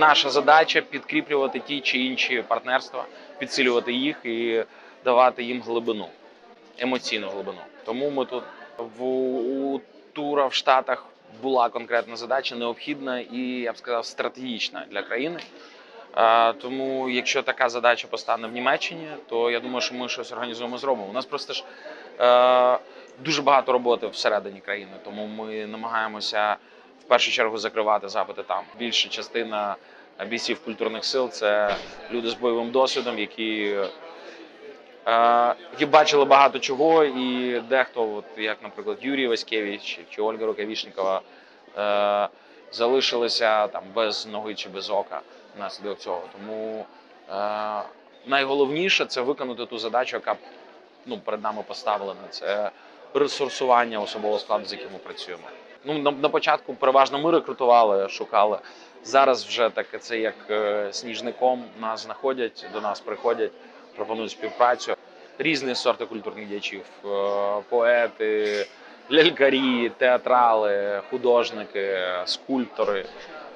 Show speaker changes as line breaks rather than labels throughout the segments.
наша задача підкріплювати ті чи інші партнерства, підсилювати їх і давати їм глибину, емоційну глибину. Тому ми тут в у тура в Штатах була конкретна задача, необхідна і я б сказав стратегічна для країни. Тому, якщо така задача постане в Німеччині, то я думаю, що ми щось організуємо зробимо. У нас просто ж е, дуже багато роботи всередині країни, тому ми намагаємося першу чергу закривати запити там. Більша частина бійців культурних сил це люди з бойовим досвідом, які, е, які бачили багато чого, і дехто, от як, наприклад, Юрій Васькевич чи Ольга Рукавішникова, е, залишилися там без ноги чи без ока внаслідок цього. Тому е, найголовніше це виконати ту задачу, яка ну, перед нами поставлена. Це ресурсування особового складу, з яким ми працюємо. Ну, на, на початку переважно ми рекрутували, шукали. Зараз вже таке це як е, сніжником нас знаходять, до нас приходять, пропонують співпрацю. Різні сорти культурних діячів, е, поети, лялькарі, театрали, художники, скульптори,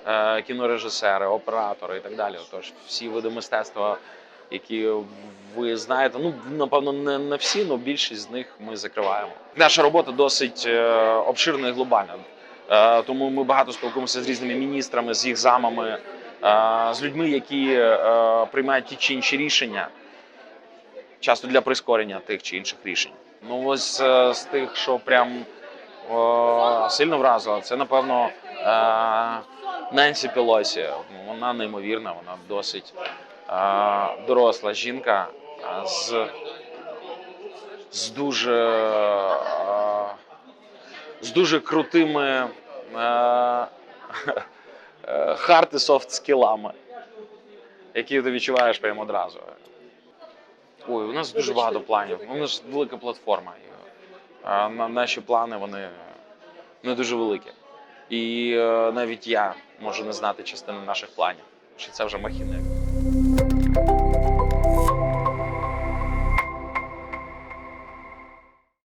е, кінорежисери, оператори і так далі. Тож всі види мистецтва, які ви знаєте, ну напевно, не, не всі, але більшість з них ми закриваємо. Наша робота досить е, обширна і глобальна. Е, Тому ми багато спілкуємося з різними міністрами, з їх замами, е, з людьми, які приймають ті чи інші рішення, часто для прискорення тих чи інших рішень. Ну ось з тих, що прям сильно вразило, це напевно Ненсі Пелосі. Вона неймовірна, вона досить доросла жінка з, з дуже з дуже крутими е, е, хард і софт скілами, які ти відчуваєш прямо одразу. Ой, у нас дуже багато планів. У нас велика платформа. На- наші плани вони не дуже великі. І е, навіть я можу не знати частину наших планів. Що це вже махінник.